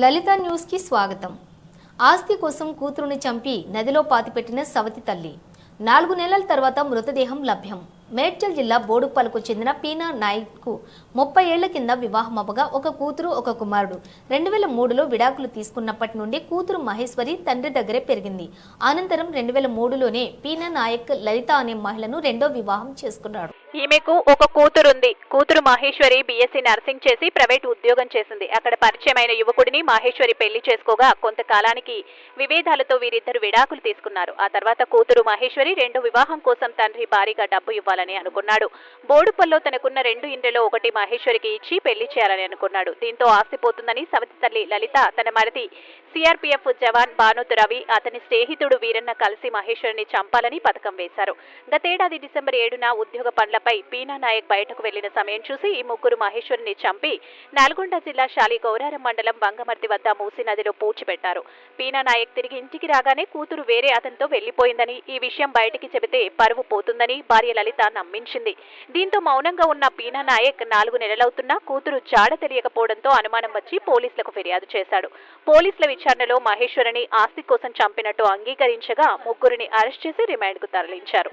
లలిత న్యూస్కి స్వాగతం. ఆస్తి కోసం కూతురుని చంపి నదిలో పాతిపెట్టిన సవతి తల్లి. నాలుగు నెలల తర్వాత మృతదేహం లభ్యం. మేడ్చల్ జిల్లా బోడుపల్లకు చెందిన పీనా నాయక్కు ముప్పై ఏళ్ళ కింద వివాహం అవ్వగా ఒక కూతురు ఒక కుమారుడు. రెండు వేల మూడులో విడాకులు తీసుకున్నప్పటి నుండి కూతురు మహేశ్వరి తండ్రి దగ్గరే పెరిగింది. అనంతరం రెండు వేల మూడులోనే పీనా నాయక్ లలిత అనే మహిళను రెండో వివాహం చేసుకున్నాడు. ఈమెకు ఒక కూతురుంది. కూతురు మహేశ్వరి బీఎస్సీ నర్సింగ్ చేసి ప్రైవేట్ ఉద్యోగం చేసింది. అక్కడ పరిచయమైన యువకుడిని మహేశ్వరి పెళ్ళి చేసుకోగా కొంతకాలానికి విభేదాలతో వీరిద్దరు విడాకులు తీసుకున్నారు. ఆ తర్వాత కూతురు మహేశ్వరి రెండు వివాహం కోసం తండ్రి భారీగా డబ్బు ఇవ్వాలని అనుకున్నాడు. బోడుపల్లో తనకున్న రెండు ఇండ్లలో ఒకటి మహేశ్వరికి ఇచ్చి పెళ్ళి చేయాలని అనుకున్నాడు. దీంతో ఆస్తిపోతుందని సవతి తల్లి లలిత తన మరిది సిఆర్పీఎఫ్ జవాన్ బానోత్ రవి అతని స్నేహితుడు వీరన్న కలిసి మహేశ్వరిని చంపాలని పథకం వేశారు. గతేడాది డిసెంబర్ ఏడున ఉద్యోగ ఘటనపై పీనా నాయక్ బయటకు వెళ్ళిన సమయం చూసి ఈ ముగ్గురు మహేశ్వరిని చంపి నల్గొండ జిల్లా శాలి గౌరారం మండలం బంగమర్తి వద్ద మూసి నదిలో పూడ్చిపెట్టారు. పీనా నాయక్ తిరిగి ఇంటికి రాగానే కూతురు వేరే అతనితో వెళ్ళిపోయిందని ఈ విషయం బయటికి చెబితే పరువు పోతుందని భార్య లలిత నమ్మించింది. దీంతో మౌనంగా ఉన్న పీనా నాయక్ నాలుగు నెలలవుతున్నా కూతురు జాడ తెలియకపోవడంతో అనుమానం వచ్చి పోలీసులకు ఫిర్యాదు చేశాడు. పోలీసుల విచారణలో మహేశ్వరిని ఆస్తి కోసం చంపినట్టు అంగీకరించగా ముగ్గురిని అరెస్ట్ చేసి రిమాండ్కు తరలించారు.